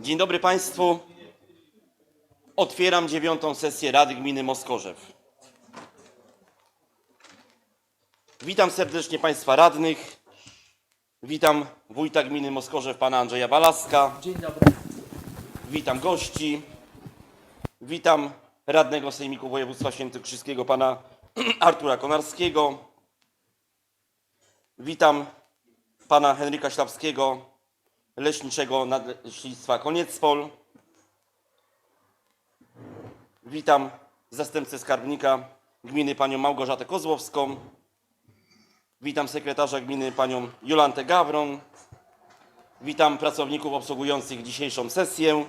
Dzień dobry Państwu. Otwieram dziewiątą sesję Rady Gminy Moskorzew. Witam serdecznie Państwa radnych. Witam wójta gminy Moskorzew, pana Andrzeja Balaska. Dzień dobry. Witam gości. Witam radnego Sejmiku Województwa Świętokrzyskiego, pana Artura Konarskiego. Witam pana Henryka Ślapskiego, leśniczego Nadleśnictwa Koniecpol. Witam zastępcę skarbnika gminy panią Małgorzatę Kozłowską. Witam sekretarza gminy panią Jolantę Gawron. Witam pracowników obsługujących dzisiejszą sesję.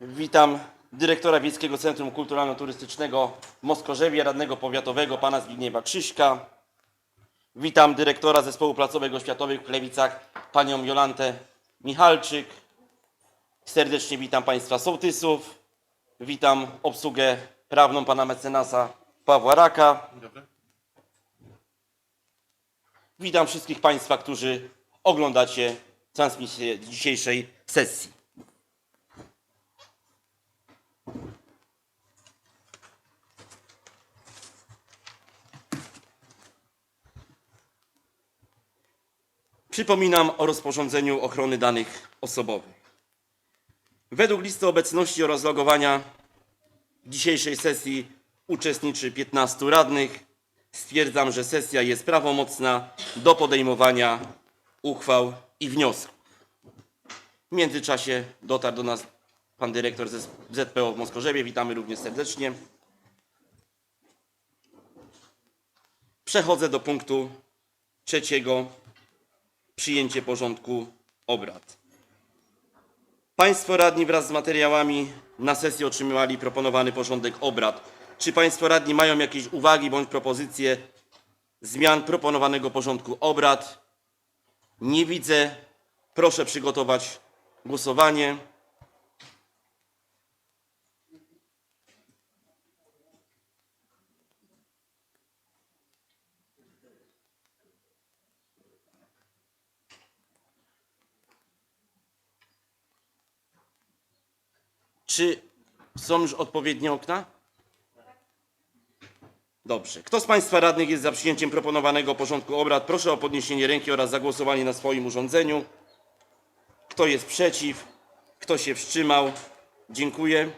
Witam dyrektora Wiejskiego Centrum Kulturalno-Turystycznego Moskorzewie, radnego powiatowego pana Zbigniewa Krzyśka. Witam dyrektora Zespołu Placówek Oświatowych w Klewicach, panią Jolantę Michalczyk. Serdecznie witam państwa sołtysów. Witam obsługę prawną pana mecenasa Pawła Raka. Witam wszystkich państwa, którzy oglądacie transmisję dzisiejszej sesji. Przypominam o rozporządzeniu ochrony danych osobowych. Według listy obecności oraz logowania w dzisiejszej sesji uczestniczy 15 radnych. Stwierdzam, że sesja jest prawomocna do podejmowania uchwał i wniosków. W międzyczasie dotarł do nas pan dyrektor ZPO w Moskorzewie. Witamy również serdecznie. Przechodzę do punktu trzeciego. Przyjęcie porządku obrad. Państwo radni wraz z materiałami na sesji otrzymywali proponowany porządek obrad. Czy Państwo radni mają jakieś uwagi bądź propozycje zmian proponowanego porządku obrad? Nie widzę. Proszę przygotować głosowanie. Czy są już odpowiednie okna? Dobrze. Kto z Państwa radnych jest za przyjęciem proponowanego porządku obrad? Proszę o podniesienie ręki oraz zagłosowanie na swoim urządzeniu. Kto jest przeciw? Kto się wstrzymał? Dziękuję.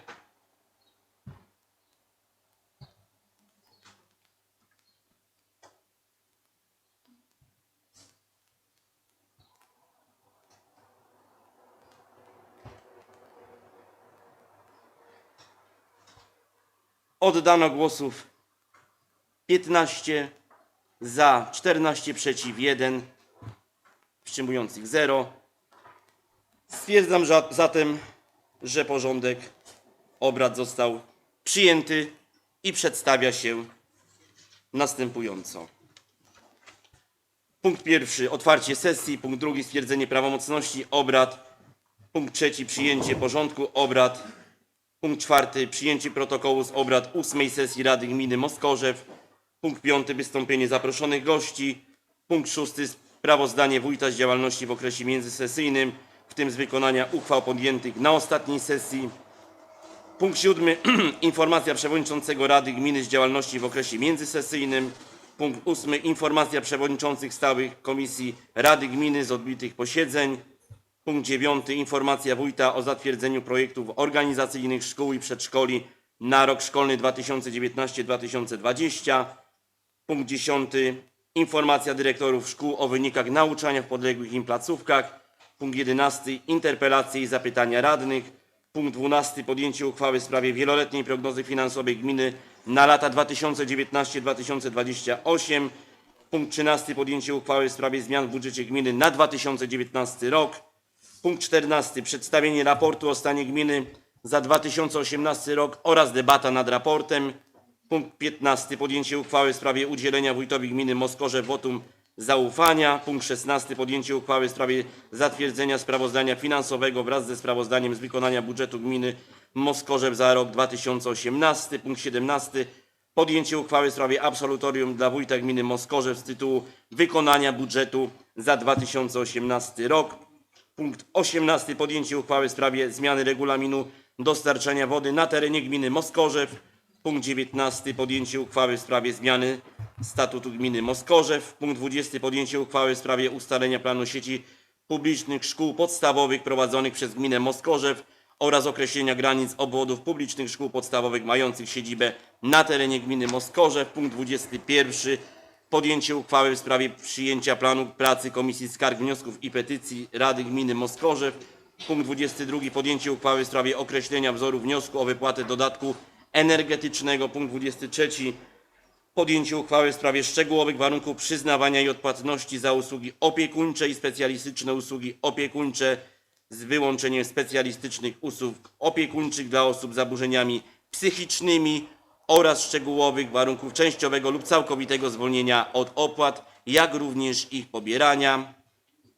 Oddano głosów 15 za, 14 przeciw, 1 wstrzymujących 0. Stwierdzam że- zatem, że porządek obrad został przyjęty i przedstawia się następująco. Punkt pierwszy otwarcie sesji, punkt drugi stwierdzenie prawomocności obrad, punkt trzeci przyjęcie porządku obrad, Punkt czwarty. Przyjęcie protokołu z obrad ósmej sesji Rady Gminy Moskorzew. Punkt piąty. Wystąpienie zaproszonych gości. Punkt szósty. Sprawozdanie wójta z działalności w okresie międzysesyjnym, w tym z wykonania uchwał podjętych na ostatniej sesji. Punkt siódmy. Informacja przewodniczącego Rady Gminy z działalności w okresie międzysesyjnym. Punkt ósmy. Informacja przewodniczących stałych komisji Rady Gminy z odbitych posiedzeń. Punkt dziewiąty. Informacja wójta o zatwierdzeniu projektów organizacyjnych szkół i przedszkoli na rok szkolny 2019-2020. Punkt dziesiąty. Informacja dyrektorów szkół o wynikach nauczania w podległych im placówkach. Punkt jedenasty. Interpelacje i zapytania radnych. Punkt dwunasty. Podjęcie uchwały w sprawie wieloletniej prognozy finansowej gminy na lata 2019-2028. Punkt 13. Podjęcie uchwały w sprawie zmian w budżecie gminy na 2019 rok. Punkt 14. Przedstawienie raportu o stanie gminy za 2018 rok oraz debata nad raportem. Punkt 15. Podjęcie uchwały w sprawie udzielenia wójtowi gminy Moskorze wotum zaufania. Punkt 16. Podjęcie uchwały w sprawie zatwierdzenia sprawozdania finansowego wraz ze sprawozdaniem z wykonania budżetu gminy Moskorzew za rok 2018. Punkt 17. Podjęcie uchwały w sprawie absolutorium dla wójta gminy Moskorzew z tytułu wykonania budżetu za 2018 rok. Punkt 18. Podjęcie uchwały w sprawie zmiany regulaminu dostarczania wody na terenie gminy Moskorzew. Punkt 19. Podjęcie uchwały w sprawie zmiany statutu gminy Moskorzew. Punkt 20. Podjęcie uchwały w sprawie ustalenia planu sieci publicznych szkół podstawowych prowadzonych przez gminę Moskorzew oraz określenia granic obwodów publicznych szkół podstawowych mających siedzibę na terenie gminy Moskorzew. Punkt 21. Podjęcie uchwały w sprawie przyjęcia planu pracy Komisji Skarg, Wniosków i Petycji Rady Gminy Moskorzew. Punkt 22. Podjęcie uchwały w sprawie określenia wzoru wniosku o wypłatę dodatku energetycznego. Punkt 23. Podjęcie uchwały w sprawie szczegółowych warunków przyznawania i odpłatności za usługi opiekuńcze i specjalistyczne usługi opiekuńcze z wyłączeniem specjalistycznych usług opiekuńczych dla osób z zaburzeniami psychicznymi oraz szczegółowych warunków częściowego lub całkowitego zwolnienia od opłat, jak również ich pobierania.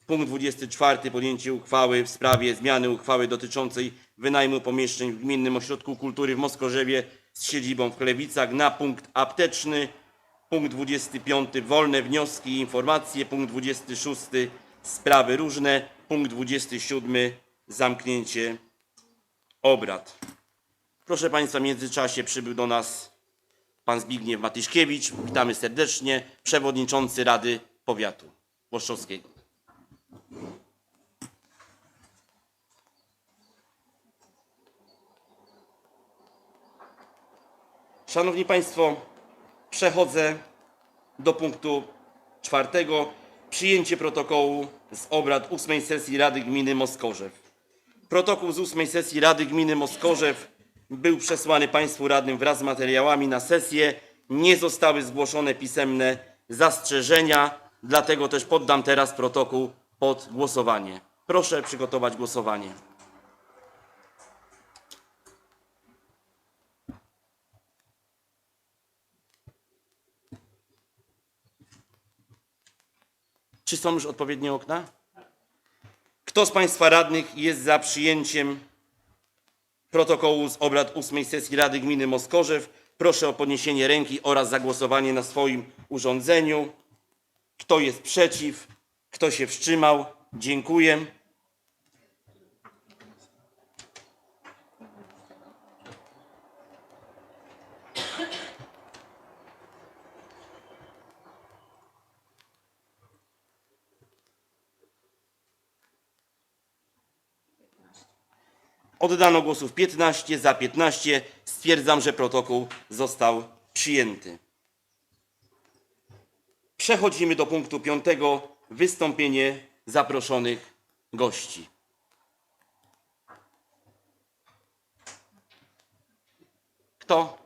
Punkt 24. Podjęcie uchwały w sprawie zmiany uchwały dotyczącej wynajmu pomieszczeń w Gminnym Ośrodku Kultury w Moskorzewie z siedzibą w Chlewicach na punkt apteczny. Punkt 25. Wolne wnioski i informacje. Punkt 26. Sprawy różne. Punkt 27. Zamknięcie obrad. Proszę Państwa, w międzyczasie przybył do nas pan Zbigniew Matyszkiewicz. Witamy serdecznie. Przewodniczący Rady Powiatu Włoszczowskiego. Szanowni Państwo, przechodzę do punktu czwartego. Przyjęcie protokołu z obrad ósmej sesji Rady Gminy Moskorzew. Protokół z ósmej sesji Rady Gminy Moskorzew był przesłany Państwu radnym wraz z materiałami na sesję. Nie zostały zgłoszone pisemne zastrzeżenia, dlatego też poddam teraz protokół pod głosowanie. Proszę przygotować głosowanie. Czy są już odpowiednie okna? Kto z Państwa radnych jest za przyjęciem protokołu z obrad ósmej sesji Rady Gminy Moskorzew? Proszę o podniesienie ręki oraz zagłosowanie na swoim urządzeniu. Kto jest przeciw? Kto się wstrzymał? Dziękuję. Oddano głosów 15, za 15. Stwierdzam, że protokół został przyjęty. Przechodzimy do punktu piątego. Wystąpienie zaproszonych gości. Kto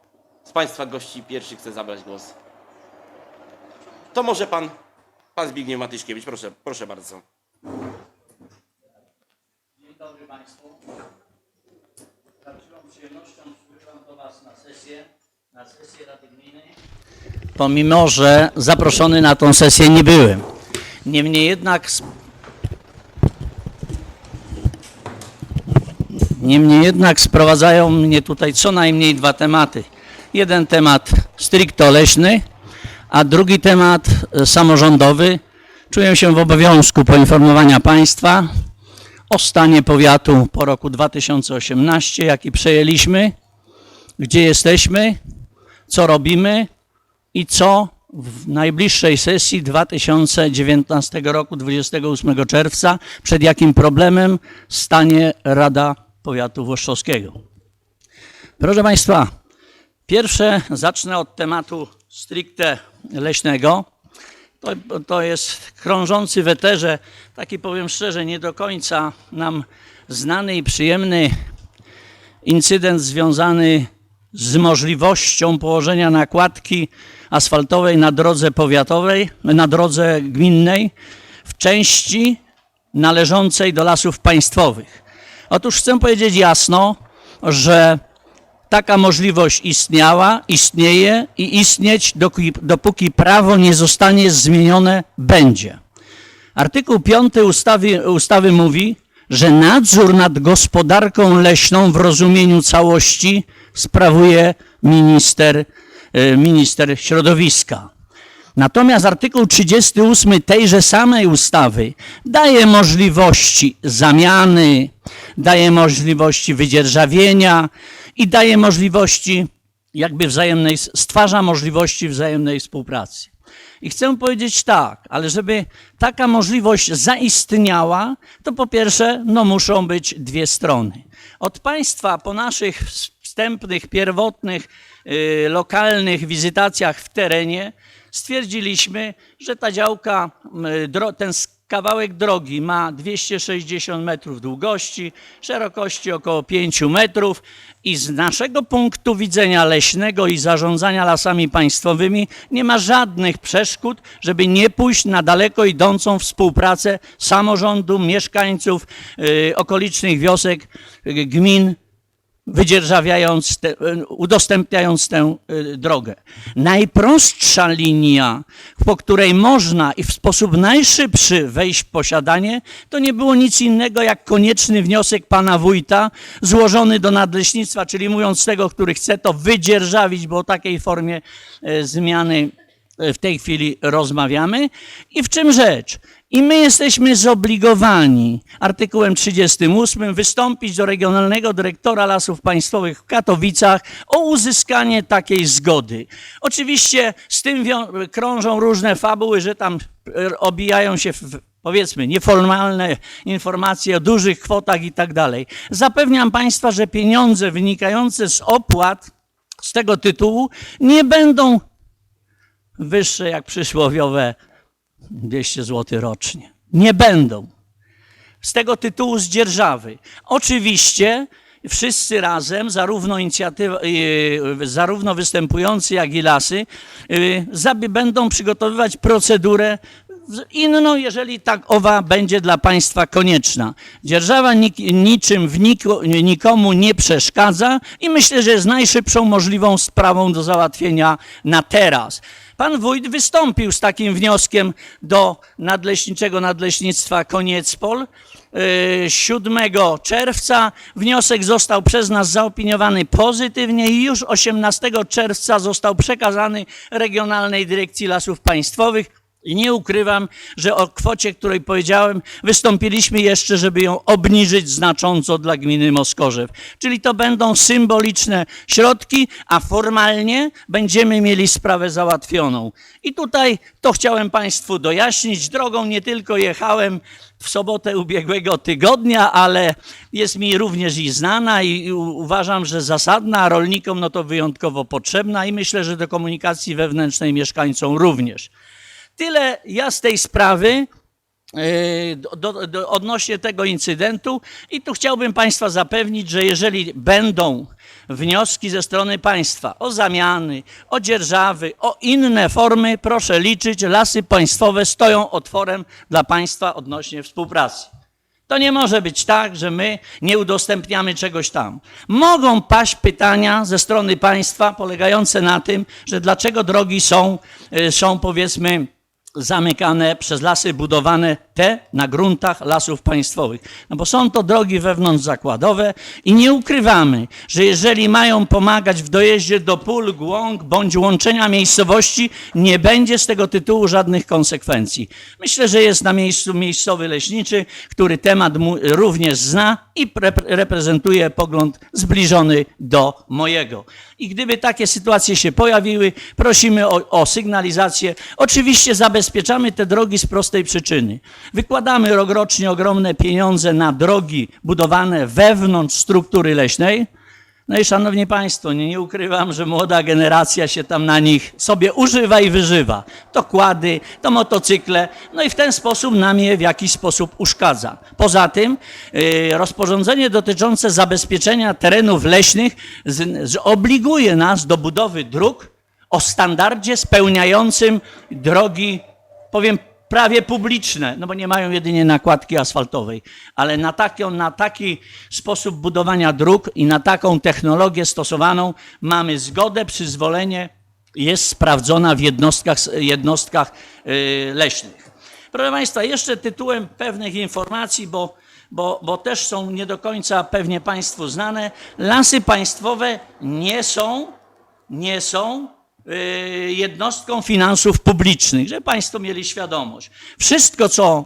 z Państwa gości pierwszy chce zabrać głos? To może Pan, Pan Zbigniew Matyszkiewicz. Proszę, proszę bardzo. Dzień dobry Państwu. Z prawdziwą przyjemnością przybywam do Was na sesję, na sesję Rady Gminy. Pomimo, że zaproszony na tą sesję nie byłem. Niemniej jednak Niemniej jednak sprowadzają mnie tutaj co najmniej dwa tematy. Jeden temat stricto leśny, a drugi temat e, samorządowy. Czuję się w obowiązku poinformowania Państwa o stanie powiatu po roku 2018, jaki przejęliśmy, gdzie jesteśmy, co robimy i co w najbliższej sesji 2019 roku, 28 czerwca, przed jakim problemem stanie Rada Powiatu Włoszczowskiego. Proszę Państwa, pierwsze zacznę od tematu stricte leśnego. To, to jest krążący w eterze, taki powiem szczerze, nie do końca nam znany i przyjemny incydent związany z możliwością położenia nakładki asfaltowej na drodze powiatowej, na drodze gminnej w części należącej do lasów państwowych. Otóż chcę powiedzieć jasno, że taka możliwość istniała, istnieje i istnieć, dopóki, prawo nie zostanie zmienione, będzie. Artykuł 5 ustawy, ustawy mówi, że nadzór nad gospodarką leśną w rozumieniu całości sprawuje minister, e, minister środowiska. Natomiast artykuł 38 tejże samej ustawy daje możliwości zamiany, daje możliwości wydzierżawienia i daje możliwości jakby wzajemnej, stwarza możliwości wzajemnej współpracy. I chcę powiedzieć tak, ale żeby taka możliwość zaistniała, to po pierwsze, no muszą być dwie strony. Od państwa po naszych wstępnych, pierwotnych, y, lokalnych wizytacjach w terenie stwierdziliśmy, że ta działka, y, ten kawałek drogi ma 260 metrów długości, szerokości około 5 metrów i z naszego punktu widzenia leśnego i zarządzania lasami państwowymi nie ma żadnych przeszkód, żeby nie pójść na daleko idącą współpracę samorządu, mieszkańców y, okolicznych wiosek, y, gmin, wydzierżawiając, te, udostępniając tę y, drogę. Najprostsza linia, po której można i w sposób najszybszy wejść w posiadanie, to nie było nic innego jak konieczny wniosek pana wójta złożony do nadleśnictwa, czyli mówiąc tego, który chce to wydzierżawić, bo o takiej formie e, zmiany e, w tej chwili rozmawiamy. I w czym rzecz? I my jesteśmy zobligowani artykułem 38 wystąpić do Regionalnego Dyrektora Lasów Państwowych w Katowicach o uzyskanie takiej zgody. Oczywiście z tym krążą różne fabuły, że tam e, obijają się w, powiedzmy nieformalne informacje o dużych kwotach i tak dalej. Zapewniam Państwa, że pieniądze wynikające z opłat z tego tytułu nie będą wyższe jak przysłowiowe 200 zł rocznie. Nie będą. Z tego tytułu z dzierżawy. Oczywiście wszyscy razem, zarówno inicjatywa, yy, zarówno występujący, jak i lasy, yy, będą przygotowywać procedurę inną, jeżeli tak owa będzie dla państwa konieczna. Dzierżawa niczym nikomu nie przeszkadza i myślę, że jest najszybszą możliwą sprawą do załatwienia na teraz. Pan wójt wystąpił z takim wnioskiem do nadleśniczego nadleśnictwa Koniecpol. Yy, 7 czerwca wniosek został przez nas zaopiniowany pozytywnie i już 18 czerwca został przekazany Regionalnej Dyrekcji Lasów Państwowych. I nie ukrywam, że o kwocie, której powiedziałem, wystąpiliśmy jeszcze, żeby ją obniżyć znacząco dla gminy Moskorzew. Czyli to będą symboliczne środki, a formalnie będziemy mieli sprawę załatwioną. I tutaj to chciałem Państwu dojaśnić. Drogą nie tylko jechałem w sobotę ubiegłego tygodnia, ale jest mi również i znana i uważam, że zasadna, a rolnikom no to wyjątkowo potrzebna i myślę, że do komunikacji wewnętrznej mieszkańcom również. Tyle ja z tej sprawy yy, do, do, odnośnie tego incydentu i tu chciałbym Państwa zapewnić, że jeżeli będą wnioski ze strony państwa o zamiany, o dzierżawy, o inne formy, proszę liczyć, lasy państwowe stoją otworem dla państwa odnośnie współpracy. To nie może być tak, że my nie udostępniamy czegoś tam. Mogą paść pytania ze strony państwa polegające na tym, że dlaczego drogi są, y, są powiedzmy zamykane przez lasy budowane te na gruntach lasów państwowych. No bo są to drogi wewnątrzzakładowe i nie ukrywamy, że jeżeli mają pomagać w dojeździe do pól, głąg bądź łączenia miejscowości, nie będzie z tego tytułu żadnych konsekwencji. Myślę, że jest na miejscu miejscowy leśniczy, który temat również zna i pre- reprezentuje pogląd zbliżony do mojego. I gdyby takie sytuacje się pojawiły, prosimy o, o sygnalizację. Oczywiście zabezpieczamy te drogi z prostej przyczyny. Wykładamy rokrocznie ogromne pieniądze na drogi budowane wewnątrz struktury leśnej. No i szanowni państwo, nie, nie ukrywam, że młoda generacja się tam na nich sobie używa i wyżywa. To kłady, to motocykle, no i w ten sposób nam je w jakiś sposób uszkadza. Poza tym yy, rozporządzenie dotyczące zabezpieczenia terenów leśnych z, z obliguje nas do budowy dróg o standardzie spełniającym drogi, powiem prawie publiczne, no bo nie mają jedynie nakładki asfaltowej, ale na, taką, na taki sposób budowania dróg i na taką technologię stosowaną mamy zgodę, przyzwolenie, jest sprawdzona w jednostkach, jednostkach yy, leśnych. Proszę Państwa, jeszcze tytułem pewnych informacji, bo, bo, bo też są nie do końca pewnie Państwu znane. Lasy państwowe nie są, nie są y, jednostką finansów publicznych, żeby Państwo mieli świadomość. Wszystko, co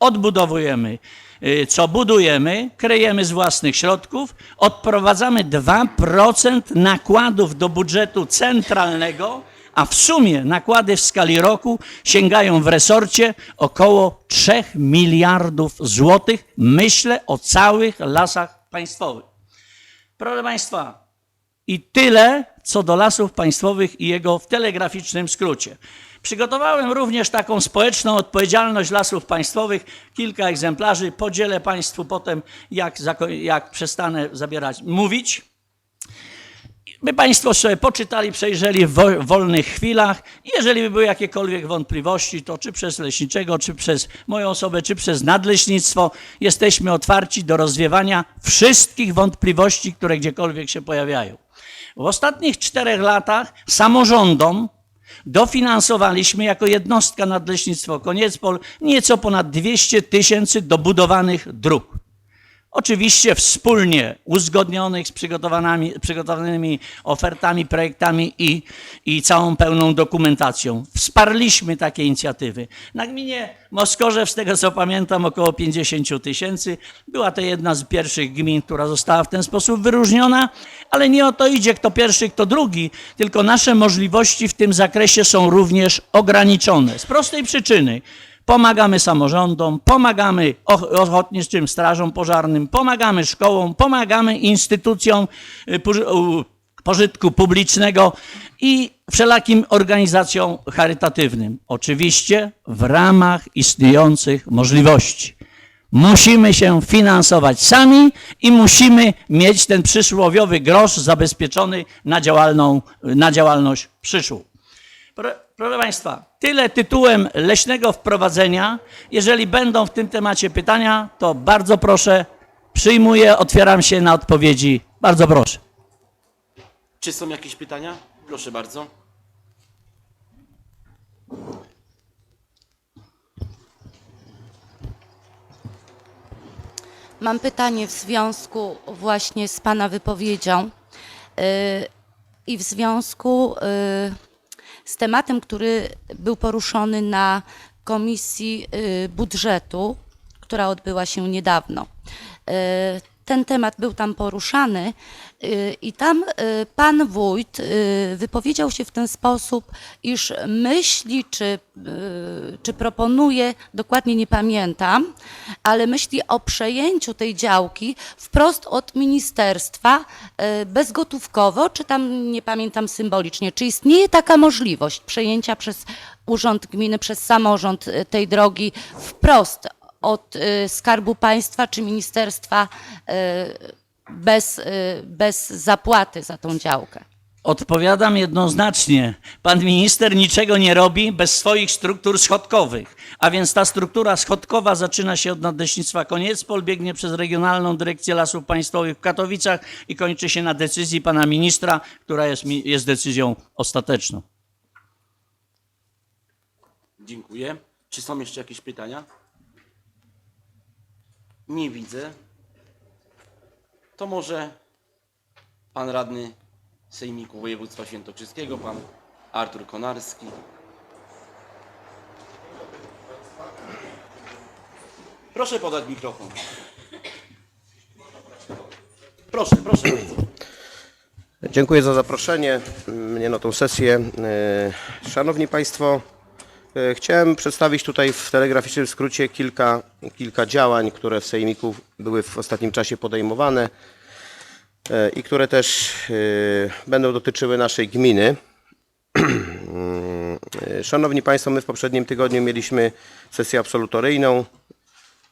odbudowujemy, y, co budujemy, kryjemy z własnych środków, odprowadzamy 2% nakładów do budżetu centralnego, a w sumie nakłady w skali roku sięgają w resorcie około 3 miliardów złotych. Myślę o całych lasach państwowych. Proszę Państwa, i tyle co do lasów państwowych i jego w telegraficznym skrócie. Przygotowałem również taką społeczną odpowiedzialność lasów państwowych, kilka egzemplarzy. Podzielę Państwu potem, jak, jak przestanę zabierać, mówić by Państwo sobie poczytali, przejrzeli w wo- wolnych chwilach. Jeżeli by były jakiekolwiek wątpliwości, to czy przez leśniczego, czy przez moją osobę, czy przez nadleśnictwo, jesteśmy otwarci do rozwiewania wszystkich wątpliwości, które gdziekolwiek się pojawiają. W ostatnich czterech latach samorządom dofinansowaliśmy jako jednostka Nadleśnictwo Koniecpol nieco ponad 200 tysięcy dobudowanych dróg. Oczywiście wspólnie uzgodnionych z przygotowanymi, przygotowanymi ofertami, projektami i, i całą pełną dokumentacją. Wsparliśmy takie inicjatywy. Na gminie Moskorzew, z tego co pamiętam, około 50 tysięcy. Była to jedna z pierwszych gmin, która została w ten sposób wyróżniona, ale nie o to idzie, kto pierwszy, kto drugi, tylko nasze możliwości w tym zakresie są również ograniczone. Z prostej przyczyny. Pomagamy samorządom, pomagamy och- ochotniczym strażom pożarnym, pomagamy szkołom, pomagamy instytucjom y, pożytku publicznego i wszelakim organizacjom charytatywnym. Oczywiście w ramach istniejących możliwości. Musimy się finansować sami i musimy mieć ten przysłowiowy grosz zabezpieczony na, na działalność przyszłą. Pro- Proszę Państwa, tyle tytułem leśnego wprowadzenia. Jeżeli będą w tym temacie pytania, to bardzo proszę, przyjmuję, otwieram się na odpowiedzi. Bardzo proszę. Czy są jakieś pytania? Proszę bardzo. Mam pytanie w związku właśnie z Pana wypowiedzią yy, i w związku yy, z tematem, który był poruszony na Komisji yy, Budżetu, która odbyła się niedawno. Ten temat był tam poruszany yy, i tam yy, pan wójt yy, wypowiedział się w ten sposób, iż myśli, czy, czy proponuje, dokładnie nie pamiętam, ale myśli o przejęciu tej działki wprost od ministerstwa bezgotówkowo, czy tam nie pamiętam symbolicznie. Czy istnieje taka możliwość przejęcia przez Urząd Gminy, przez samorząd tej drogi wprost od y, Skarbu Państwa czy ministerstwa y, bez, y, bez zapłaty za tą działkę. Odpowiadam jednoznacznie. Pan minister niczego nie robi bez swoich struktur schodkowych. A więc ta struktura schodkowa zaczyna się od Nadleśnictwa Koniecpol, biegnie przez Regionalną Dyrekcję Lasów Państwowych w Katowicach i kończy się na decyzji pana ministra, która jest, jest decyzją ostateczną. Dziękuję. Czy są jeszcze jakieś pytania? Nie widzę. To może pan radny Sejmiku Województwa Świętokrzyskiego, pan Artur Konarski. Proszę podać mikrofon. Proszę, proszę. Dziękuję za zaproszenie mnie na tą sesję. Szanowni Państwo, chciałem przedstawić tutaj w telegraficznym skrócie kilka, kilka działań, które w Sejmiku były w ostatnim czasie podejmowane e, i które też e, będą dotyczyły naszej gminy. E, Szanowni Państwo, my w poprzednim tygodniu mieliśmy sesję absolutoryjną.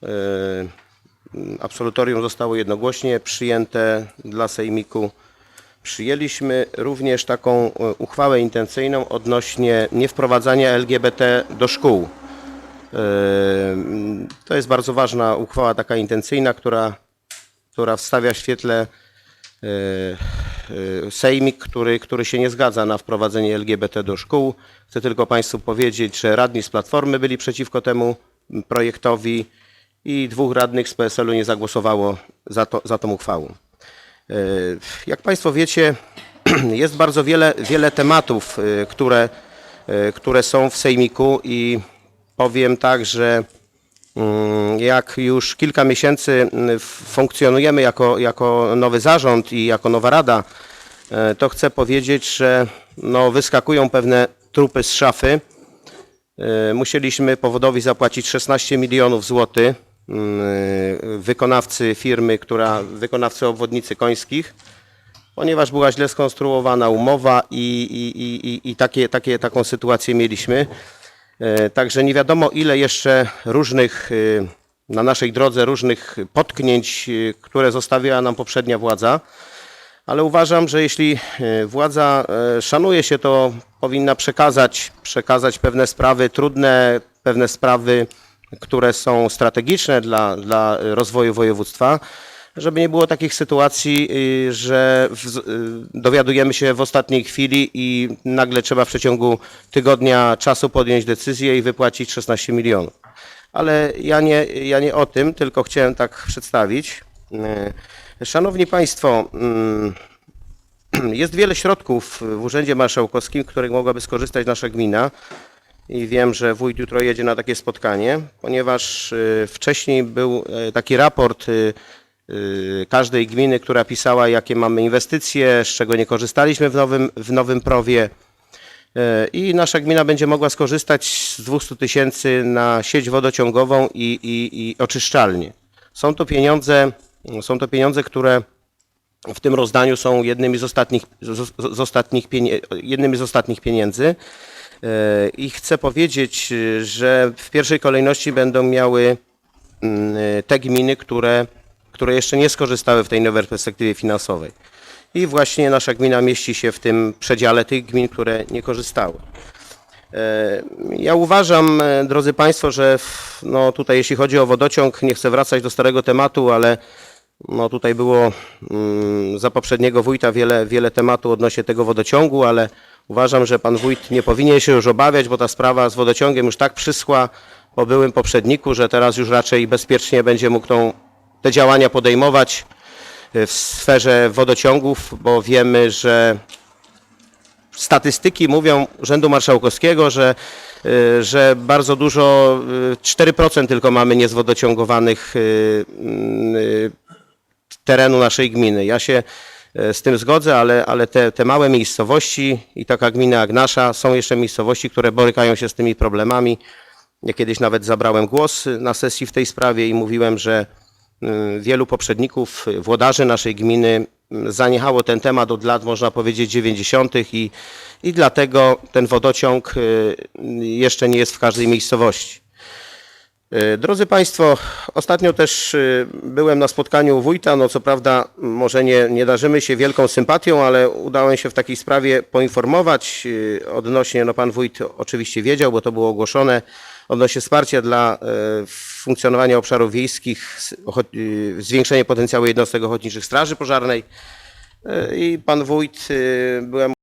E, Absolutorium zostało jednogłośnie przyjęte dla Sejmiku. Przyjęliśmy również taką e, uchwałę intencyjną odnośnie niewprowadzania LGBT do szkół. E, To jest bardzo ważna uchwała taka intencyjna, która, która wstawia w świetle e, Sejmik, który, który się nie zgadza na wprowadzenie LGBT do szkół. Chcę tylko Państwu powiedzieć, że radni z Platformy byli przeciwko temu projektowi i dwóch radnych z PSL-u nie zagłosowało za, to, za tą uchwałą. E, Jak Państwo wiecie, jest bardzo wiele, wiele tematów, y, które, y, które są w Sejmiku i powiem tak, że mm, jak już kilka miesięcy mm, funkcjonujemy jako, jako nowy zarząd i jako nowa rada, e, to chcę powiedzieć, że no, wyskakują pewne trupy z szafy. E, Musieliśmy powodowi zapłacić 16 milionów złotych wykonawcy firmy, która, wykonawcy obwodnicy końskich, ponieważ była źle skonstruowana umowa i, i, i, i- takie, takie, taką sytuację mieliśmy. E, Także nie wiadomo ile jeszcze różnych e, na naszej drodze różnych potknięć, które zostawiła nam poprzednia władza. Ale uważam, że jeśli władza szanuje się, to powinna przekazać, przekazać pewne sprawy trudne, pewne sprawy, które są strategiczne dla, dla rozwoju województwa, żeby nie było takich sytuacji, y, że w, y, dowiadujemy się w ostatniej chwili i nagle trzeba w przeciągu tygodnia czasu podjąć decyzję i wypłacić 16 milionów. Ale ja nie, ja nie o tym, tylko chciałem tak przedstawić. Y, Szanowni Państwo, mm, jest wiele środków w Urzędzie Marszałkowskim, których mogłaby skorzystać nasza gmina. I wiem, że wójt jutro jedzie na takie spotkanie, ponieważ y, wcześniej był y, taki raport y, każdej gminy, która pisała, jakie mamy inwestycje, z czego nie korzystaliśmy w nowym, w nowym prowie. I nasza gmina będzie mogła skorzystać z 200 tysięcy na sieć wodociągową i, i, i oczyszczalnię. Są to pieniądze, są to pieniądze, które w tym rozdaniu są jednymi z ostatnich, z, z ostatnich, jednymi z ostatnich pieniędzy. E, I chcę powiedzieć, że w pierwszej kolejności będą miały mm, te gminy, które, które jeszcze nie skorzystały w tej nowej perspektywie finansowej. I właśnie nasza gmina mieści się w tym przedziale tych gmin, które nie korzystały. E, Ja uważam, drodzy Państwo, że w- no tutaj jeśli chodzi o wodociąg, nie chcę wracać do starego tematu, ale no tutaj było mm, za poprzedniego wójta wiele, wiele tematu odnośnie tego wodociągu, ale uważam, że pan wójt nie powinien się już obawiać, bo ta sprawa z wodociągiem już tak przyschła po byłym poprzedniku, że teraz już raczej bezpiecznie będzie mógł tą, te działania podejmować e, w sferze wodociągów, bo wiemy, że statystyki mówią Urzędu Marszałkowskiego, że, y, że bardzo dużo, y, 4% tylko mamy niezwodociągowanych terenu naszej gminy. Ja się z tym zgodzę, ale, ale te, te małe miejscowości i taka gmina jak nasza są jeszcze miejscowości, które borykają się z tymi problemami. Ja kiedyś nawet zabrałem głos na sesji w tej sprawie i mówiłem, że y, wielu poprzedników, włodarzy naszej gminy y, zaniechało ten temat od lat, można powiedzieć, 90. i, i dlatego ten wodociąg y, jeszcze nie jest w każdej miejscowości. Y, Drodzy Państwo, ostatnio też y, byłem na spotkaniu wójta, no co prawda może nie, nie darzymy się wielką sympatią, ale udało mi się w takiej sprawie poinformować y, odnośnie, no pan wójt oczywiście wiedział, bo to było ogłoszone, odnośnie wsparcia dla funkcjonowania obszarów wiejskich, zwiększenie potencjału jednostek ochotniczych straży pożarnej. I pan wójt, byłem